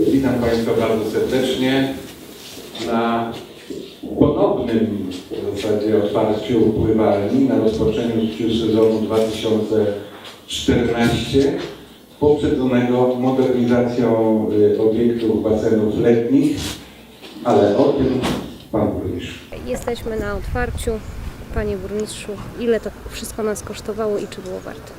Witam Państwa bardzo serdecznie na ponownym w zasadzie otwarciu pływalni na rozpoczęciu sezonu 2014 poprzedzonego modernizacją y, obiektów basenów letnich, ale o tym Pan Burmistrz. Jesteśmy na otwarciu. Panie burmistrzu, ile to wszystko nas kosztowało i czy było warto?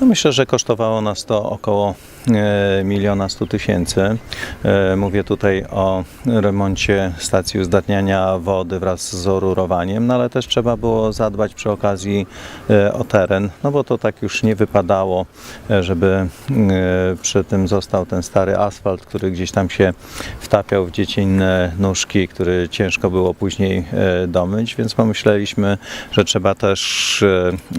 No myślę, że kosztowało nas to około e, miliona stu tysięcy. E, Mówię tutaj o remoncie stacji uzdatniania wody wraz z orurowaniem, no ale też trzeba było zadbać przy okazji e, o teren, no bo to tak już nie wypadało, żeby przy tym został ten stary asfalt, który gdzieś tam się wtapiał w dziecinne nóżki, który ciężko było później domyć, więc pomyśleliśmy, że trzeba też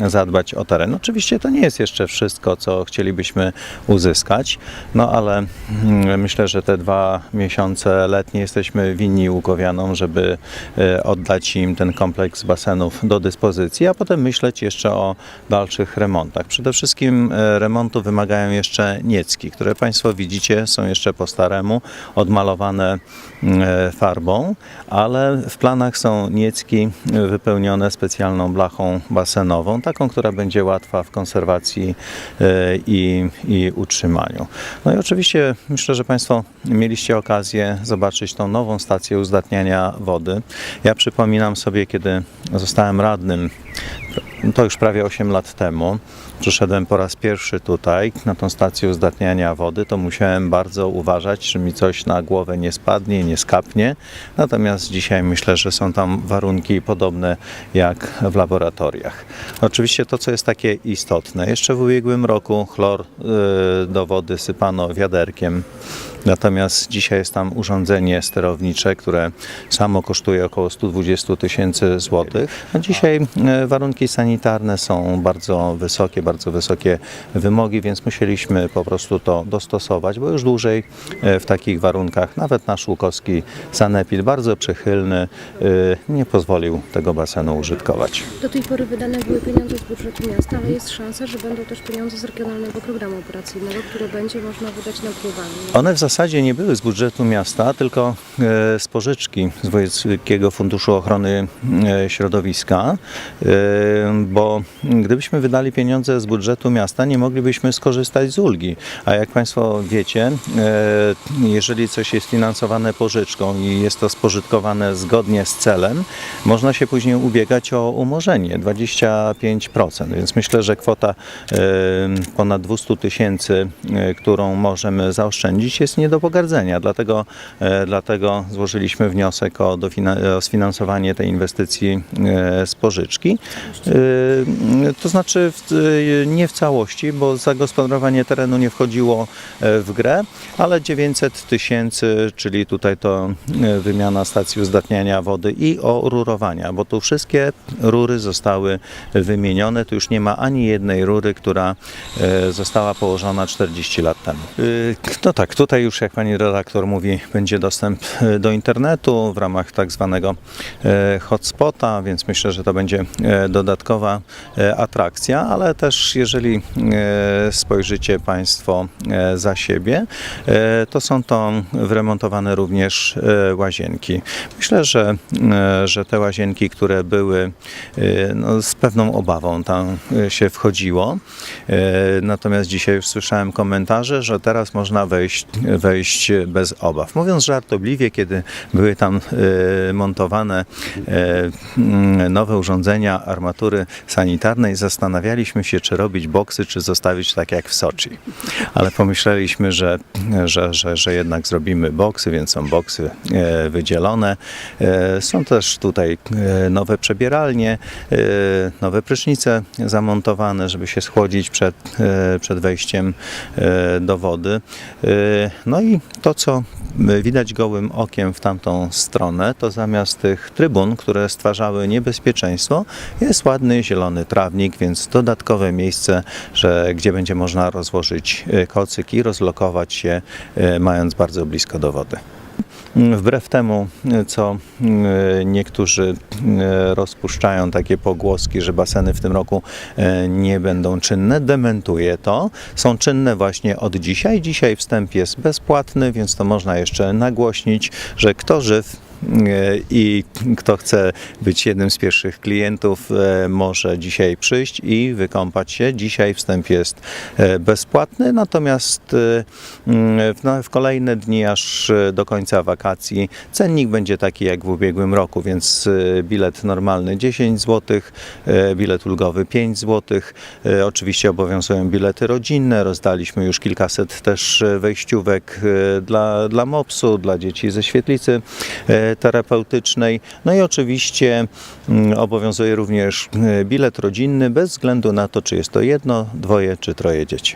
zadbać o teren. Oczywiście to nie jest jeszcze wszystko, co chcielibyśmy uzyskać, no ale mm, myślę, że te dwa miesiące letnie jesteśmy winni Łukowianom, żeby e, oddać im ten kompleks basenów do dyspozycji, a potem myśleć jeszcze o dalszych remontach. Przede wszystkim e, remontu wymagają jeszcze niecki, które Państwo widzicie, są jeszcze po staremu, odmalowane mm, e, farbą, ale w planach są niecki wypełnione specjalną blachą basenową, taką, która będzie łatwa w konserwacji i, i utrzymaniu. No i oczywiście myślę, że Państwo mieliście okazję zobaczyć tą nową stację uzdatniania wody. Ja przypominam sobie, kiedy zostałem radnym, to już prawie 8 lat temu, przyszedłem po raz pierwszy tutaj na tą stację uzdatniania wody, to musiałem bardzo uważać, czy mi coś na głowę nie spadnie, nie skapnie. Natomiast dzisiaj myślę, że są tam warunki podobne jak w laboratoriach. Oczywiście to, co jest takie istotne, jeszcze w ubiegłym roku chlor y, do wody sypano wiaderkiem. Natomiast dzisiaj jest tam urządzenie sterownicze, które samo kosztuje około 120 tysięcy złotych. A dzisiaj e, warunki sanitarne są bardzo wysokie, bardzo wysokie wymogi, więc musieliśmy po prostu to dostosować, bo już dłużej e, w takich warunkach nawet nasz łukowski sanepid, bardzo przychylny, e, nie pozwolił tego basenu użytkować. Do tej pory wydane były pieniądze z budżetu miasta, ale jest szansa, że będą też pieniądze z Regionalnego Programu Operacyjnego, które będzie można wydać na pływanie. One w zasadzie nie były z budżetu miasta, tylko e, z pożyczki z Wojewódzkiego Funduszu Ochrony e, Środowiska, e, bo gdybyśmy wydali pieniądze z budżetu miasta, nie moglibyśmy skorzystać z ulgi. A jak Państwo wiecie, jeżeli coś jest finansowane pożyczką i jest to spożytkowane zgodnie z celem, można się później ubiegać o umorzenie 25%. Więc myślę, że kwota ponad 200 tysięcy, którą możemy zaoszczędzić, jest nie do pogardzenia. Dlatego, e, dlatego złożyliśmy wniosek o, o sfinansowanie tej inwestycji e, z pożyczki. E, To znaczy nie w całości, bo zagospodarowanie terenu nie wchodziło w grę, ale 900 tysięcy, czyli tutaj to wymiana stacji uzdatniania wody i orurowania, bo tu wszystkie rury zostały wymienione. Tu już nie ma ani jednej rury, która została położona 40 lat temu. No tak, tutaj już jak pani redaktor mówi, będzie dostęp e, do internetu w ramach tak zwanego e, hotspota, więc myślę, że to będzie e, dodatkowa atrakcja, ale też jeżeli spojrzycie Państwo za siebie, to są to wyremontowane również łazienki. Myślę, że, że te łazienki, które były no, z pewną obawą tam się wchodziło, natomiast dzisiaj już słyszałem komentarze, że teraz można wejść, wejść bez obaw. Mówiąc żartobliwie, kiedy były tam e, montowane e, mm, nowe urządzenia armatury sanitarnej, zastanawialiśmy się, czy robić boksy, czy zostawić tak jak w Soczi. Ale pomyśleliśmy, że, że, że, że jednak zrobimy boksy, więc są boksy e, wydzielone. Są też tutaj nowe przebieralnie, nowe prysznice zamontowane, żeby się schłodzić przed, przed wejściem do wody. No i to, co widać gołym okiem w tamtą stronę, to zamiast tych trybun, które stwarzały niebezpieczeństwo, jest ładny zielony trawnik, więc dodatkowe miejsce, że, gdzie będzie można rozłożyć e, kocyk i rozlokować się, e, mając bardzo blisko do wody. Wbrew temu, co e, niektórzy e, rozpuszczają takie pogłoski, że baseny w tym roku e, nie będą czynne, dementuję to. Są czynne właśnie od dzisiaj. Dzisiaj wstęp jest bezpłatny, więc to można jeszcze nagłośnić, że kto żyw i kto chce być jednym z pierwszych klientów, e, może dzisiaj przyjść i wykąpać się. Dzisiaj wstęp jest e, bezpłatny, natomiast e, mm, w, kolejne dni, aż e, do końca wakacji, cennik będzie taki jak w ubiegłym roku, więc e, bilet normalny 10 zł, bilet ulgowy 5 zł. Oczywiście obowiązują bilety rodzinne, rozdaliśmy już kilkaset też e, wejściówek e, dla, dla MOPS-u, dla dzieci ze świetlicy e, terapeutycznej. No i oczywiście mm, obowiązuje również e, bilet rodzinny bez względu na to, czy jest to jedno, dwoje czy troje dzieci.